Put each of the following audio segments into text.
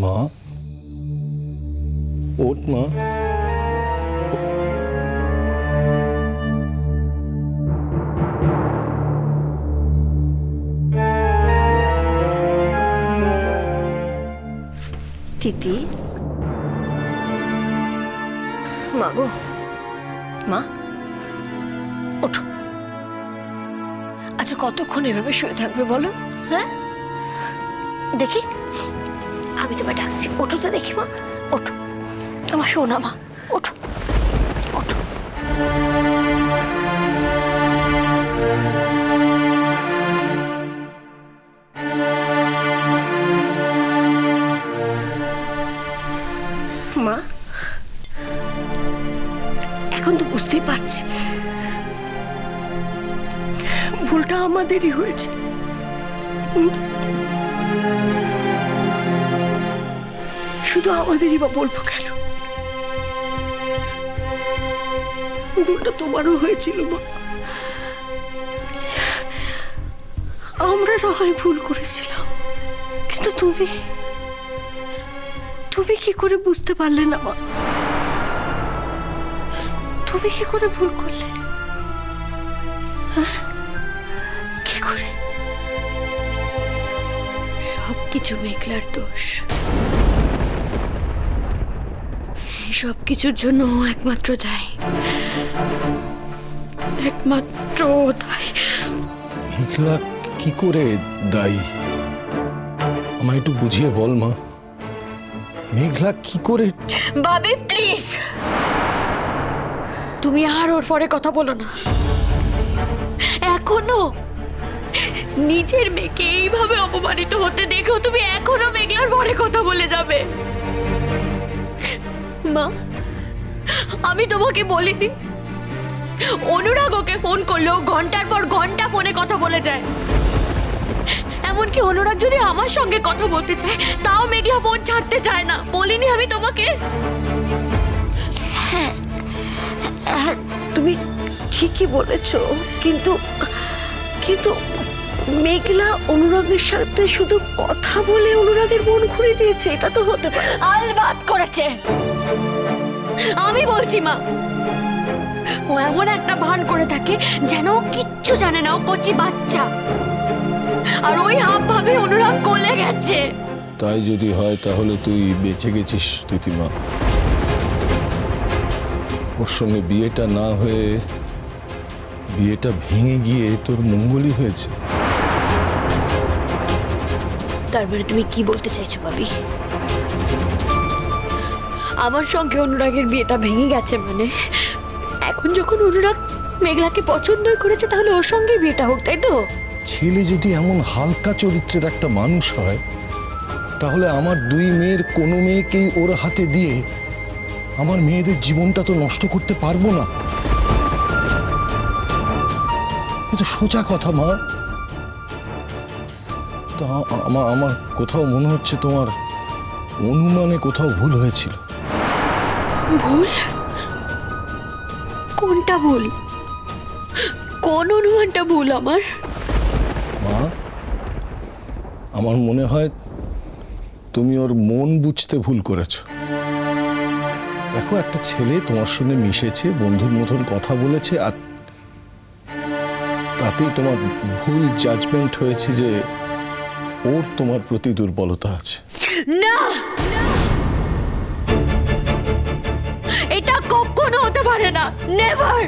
মা। ওঠ মা। তিতি। মা গো। মা, ওঠো। আচ্ছা কতক্ষণ এভাবে শুয়ে থাকবে বলো? হ্যাঁ? দেখি। আমি তোমায় ডাকছি। ওঠো তো দেখি মা। ওঠো। আমার শোনা মা। ওঠো। ওঠো। মা, এখন তো বুঝতেই পারছি। ভুলটা আমাদেরই হয়েছে। হুম? শুধু আমাদেরই বা বলব কেন? ভুলটা তোমারও হয়েছিল, মা। আমরা না হয় ভুল করেছিলাম। কিন্তু তুমি তুমি কি করে বুঝতে পারলে না, মা? তুমি কি করে ভুল করলে? হ্যাঁ? কি করে? সবকিছু মেঘলার দোষ। সব কিছুর জন্য ও একমাত্র দায়ী। একমাত্র দায়ী। মেঘলা কি করে দায়ী? আমায় একটু বুঝিয়ে বল মা। মেঘলা কি করে? ভাবি প্লিজ। তুমি আর ওর পরে কথা বলো না। এখনও নিজের মেয়েকে এইভাবে অপমানিত হতে দেখো তুমি এখনও মেঘলার পরে কথা বলে যাবে। মা আমি তোমাকে বলিনি। অনুরাগ ওকে ফোন করলেও ঘণ্টার পর ঘণ্টা ফোনে কথা বলে যায়। এমনকি অনুরাগ যদি আমার সঙ্গে কথা বলতে চায় তাও মেঘলা ফোন ছাড়তে চায় না। বলিনি আমি তোমাকে? হ্যাঁ তুমি ঠিকই বলেছ কিন্তু কিন্তু মেঘলা অনুরাগের সাথে শুধু কথা বলে অনুরাগের মন ঘুরে দিয়েছে এটা তো হতে পারে। আলবাত করেছে। আমি বলছি মা। ও এমন একটা ভান করে থাকে যেন ও কিচ্ছু জানে না ও কচি বাচ্চা। আর ওই হাব ভাবে অনুরাগ গলে গেছে। তাই যদি হয় তাহলে তুই বেঁচে গেছিস তিতিমা। ওর সঙ্গে বিয়েটা না হয়ে বিয়েটা ভেঙে গিয়ে তোর মঙ্গলই হয়েছে। তারপরে তুমি কি বলতে চাইছো ভাবি? আমার সঙ্গে অনুরাগের বিয়েটা ভেঙে গেছে মানে। এখন যখন অনুরাগ মেঘলাকে পছন্দই করেছে, তাহলে ওর সঙ্গে বিয়েটা হোক, তাই তো? ছেলে যদি এমন হালকা চরিত্রের একটা মানুষ হয়, তাহলে আমার দুই মেয়ের কোনো মেয়েকেই ওর হাতে দিয়ে আমার মেয়েদের জীবনটা তো নষ্ট করতে পারব না। এ সোজা কথা, মা। তা আমার আমার কোথাও মনে হচ্ছে তোমার অনুমানে কোথাও ভুল হয়েছিল। ভুল? কোনটা ভুল? কোন অনুমানটা ভুল আমার? মা আমার মনে হয় তুমি ওর মন বুঝতে ভুল করেছ। দেখো একটা ছেলে তোমার সঙ্গে মিশেছে বন্ধুর মতন কথা বলেছে আর তাতেই তোমার ভুল জাজমেন্ট হয়েছে যে ওর তোমার প্রতি দুর্বলতা আছে। না! কখনো হতে পারে না। নেভার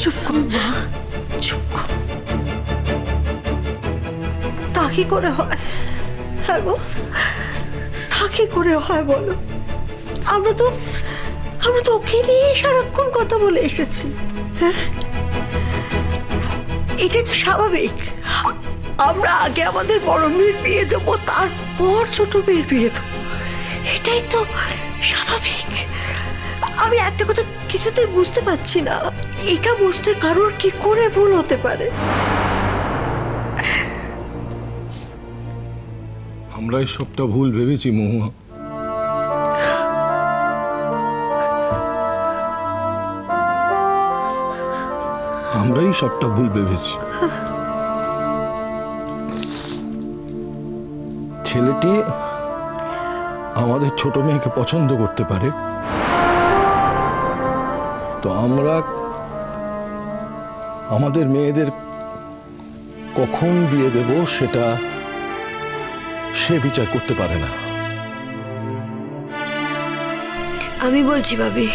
চুপ কর, মা। চুপ কর। তা কি করে হয়? হ্যাঁ গো, তা কি করে হয় বলো? আমরা তো আমরা তো ওকে নিয়ে সারাক্ষণ কথা বলে এসেছি। হ্যাঁ? এটাই তো স্বাভাবিক। আমরা আগে আমাদের বড় মেয়ের বিয়ে দেবো, তারপর ছোট মেয়ের বিয়ে দেবো। এটাই তো স্বাভাবিক। আমি একটা কথা কিছুতেই বুঝতে পারছি না। এটা বুঝতে কারোর কি করে ভুল হতে পারে? আমরাই সবটা ভুল ভেবেছি, মহুয়া। আমরাই সবটা ভুল ভেবেছি। ছেলেটি আমাদের ছোট মেয়েকে পছন্দ করতে পারে। তো আমরা আমাদের মেয়েদের কখন বিয়ে দেব সেটা সে বিচার করতে পারে না। আমি বলছি ভাবি।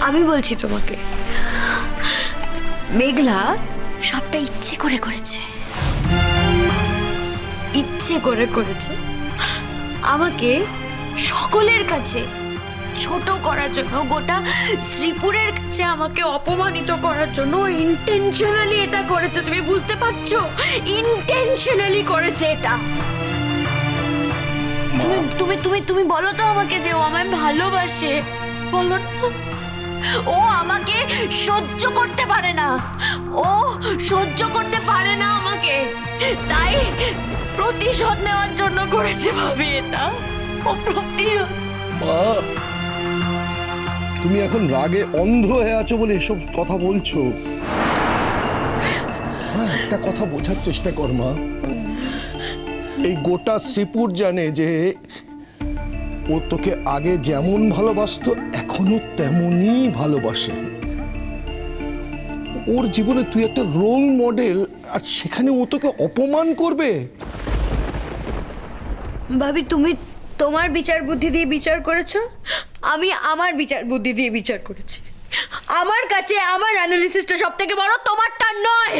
আমি বলছি তোমাকে। মেঘলা সবটা ইচ্ছে করে করেছে। ইচ্ছে করে করেছে। আমাকে সকলের কাছে ছোট করার জন্য গোটা শ্রীপুরের কাছে আমাকে অপমানিত করার জন্য ইন্টেনশনালি এটা করেছে তুমি বুঝতে পারছ? ইন্টেনশনালি করেছে এটা। তুমি তুমি তুমি তুমি বলো তো আমাকে যে ও আমায় ভালোবাসে। বলো ও আমাকে সহ্য করতে পারে না। ও সহ্য করতে পারে না আমাকে। তাই প্রতিশোধ নেওয়ার জন্য করেছে ভাবি এটা। ও প্রতিশোধ তুমি এখন রাগে অন্ধ হয়ে আছো বলে এসব কথা বলছো? হ্যাঁ একটা কথা বোঝার চেষ্টা কর, মা। এই গোটা শ্রীপুর জানে যে ও তোকে আগে যেমন ভালোবাসতো, এখনও তেমনই ভালোবাসে। ওর জীবনে তুই একটা রোল মডেল আর সেখানে ও তোকে অপমান করবে? ভাবি, তুমি তোমার বিচার বুদ্ধি দিয়ে বিচার করেছ? আমি আমার বিচার বুদ্ধি দিয়ে বিচার করেছি। আমার কাছে আমার অ্যানালিসিসটা সব থেকে বড়, তোমারটা নয়।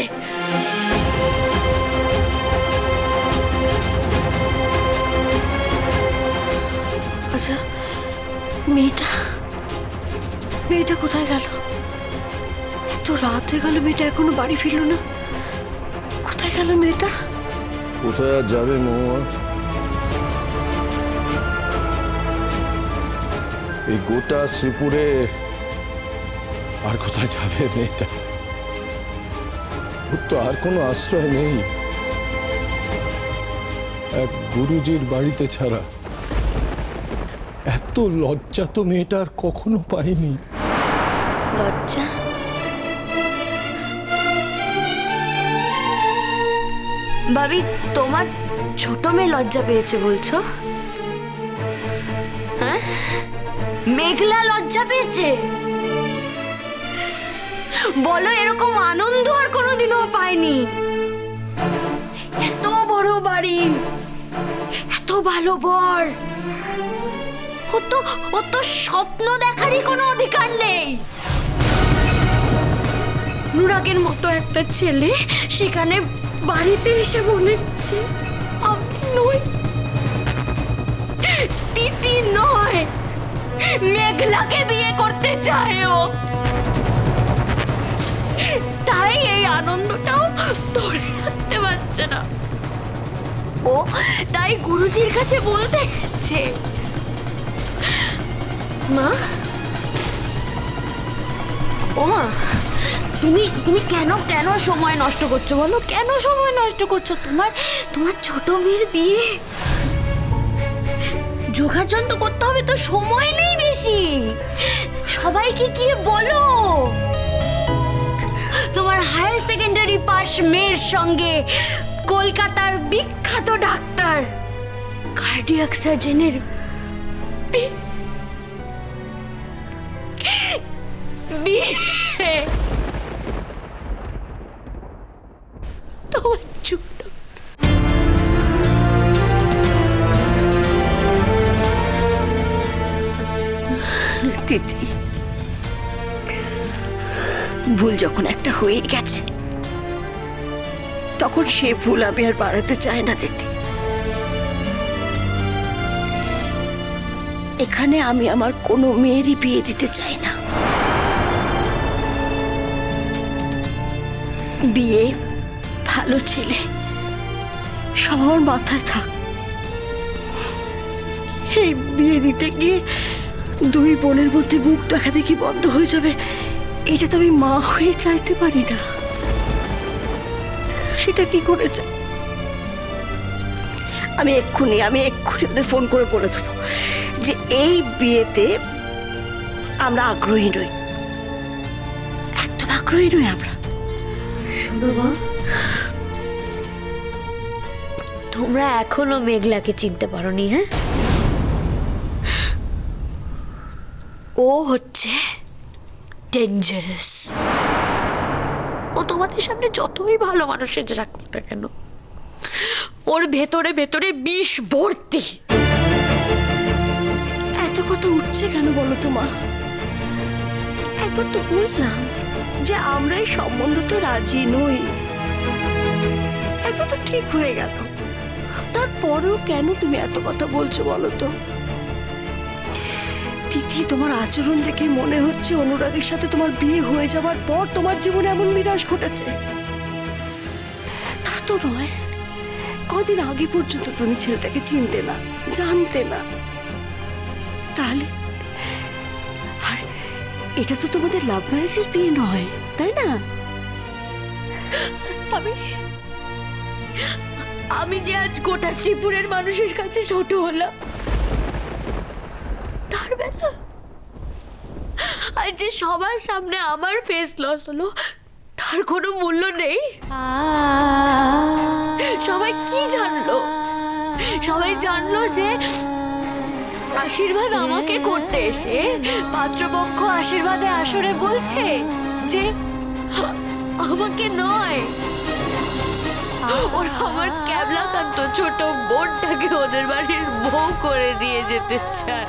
আচ্ছা মেয়েটা মেয়েটা কোথায় গেল? এত রাত হয়ে গেল, মেয়েটা এখনও বাড়ি ফিরলো না। কোথায় গেল মেয়েটা? কোথায় আর যাবে মৌয়া এই গোটা শ্রীপুরে আর কোথায় যাবে মেয়েটা? তো আর কোনো আশ্রয় নেই। এক গুরুজির বাড়িতে ছাড়া এত লজ্জা তো মেয়েটা আর কখনো পাইনি লজ্জা? ভাবি, তোমার ছোট মেয়ে লজ্জা পেয়েছে বলছো? মেঘলা লজ্জা পেয়েছে? বলো, এরকম আনন্দ আর কোনোদিনও পাইনি। এত বড় বাড়ি, এত ভালো বর। ও তো ও তো স্বপ্ন দেখারই কোনো অধিকার নেই। অনুরাগের মতো একটা ছেলে সেখানে বাড়িতে এসে মনে হচ্ছে আমি নই। তিতি নয়। মেঘলাকে বিয়ে করতে চায় ও তাই এই আনন্দটাও ধরে রাখতে পারছে না। ও তাই গুরুজির কাছে বলতে গেছে মা? ও মা, তুমি তুমি কেন কেন সময় নষ্ট করছ বলো? কেন সময় নষ্ট করছ? তোমার তোমার ছোট মেয়ের বিয়ে? যোগাযোগ তো করতে হবে তো, সময় নেই বেশি। সবাইকে গিয়ে বলো। তোমার হায়ার সেকেন্ডারি পাস মেয়ের সঙ্গে কলকাতার বিখ্যাত ডাক্তার কার্ডিয়াক সার্জনের তোমার দিদি ভুল যখন একটা হয়ে গেছে, তখন সে ভুল আমি আর বাড়াতে চাই না দিদি। এখানে আমি আমার কোনো মেয়েরই বিয়ে দিতে চাই না। বিয়ে ভালো ছেলে, সবার মাথায় থাক। এই বিয়ে দিতে গিয়ে দুই বোনের মধ্যে মুখ দেখা দেখি বন্ধ হয়ে যাবে। এটা তো আমি মা হয়ে চাইতে পারি না। সেটা কি করে আমি এক্ষুনি আমি এক্ষুনি ওদের ফোন করে বলে দেবো যে এই বিয়েতে আমরা আগ্রহী নই। একদম আগ্রহী নই আমরা। তোমরা এখনও মেঘলাকে চিনতে পারোনি হ্যাঁ? ও হচ্ছে ডেঞ্জারাস ও তোমাদের সামনে যতই ভালো মানুষের রাখুক না কেন, ওর ভেতরে ভেতরে বিষ ভর্তি। এত কথা উঠছে কেন বলো তো মা? একবার তো বললাম যে আমরা এই সম্বন্ধ তো রাজি নই। একবার তো ঠিক হয়ে গেল। তারপরেও কেন তুমি এত কথা বলছো বলো তো? তিথি তোমার আচরণ দেখে মনে হচ্ছে অনুরাগের সাথে তোমার বিয়ে হয়ে যাওয়ার পর তোমার জীবনে এমন বিনাশ ঘটেছে? তা তো নয়। কদিন আগে পর্যন্ত তুমি ছেলেটাকে চিনতে না, জানতে না। তাহলে, আর এটা তো তোমাদের লাভ ম্যারেজের বিয়ে নয়, তাই না? আমি আমি যে আজ গোটা শ্রীপুরের মানুষের কাছে ছোট হলাম। তার বেলা আর যে সবার সামনে আমার ফেস লস হলো, তার কোনো মূল্য নেই। সবাই কি জানলো? সবাই জানলো যে আশীর্বাদ আমাকে করতে এসে পাত্রপক্ষ আশীর্বাদে আসরে বলছে যে, আমাকে নয়। ওরা আমার ক্যাবলা থাকতো, ছোট বোনটাকে ওদের বাড়ির বউ করে দিয়ে যেতে চায়।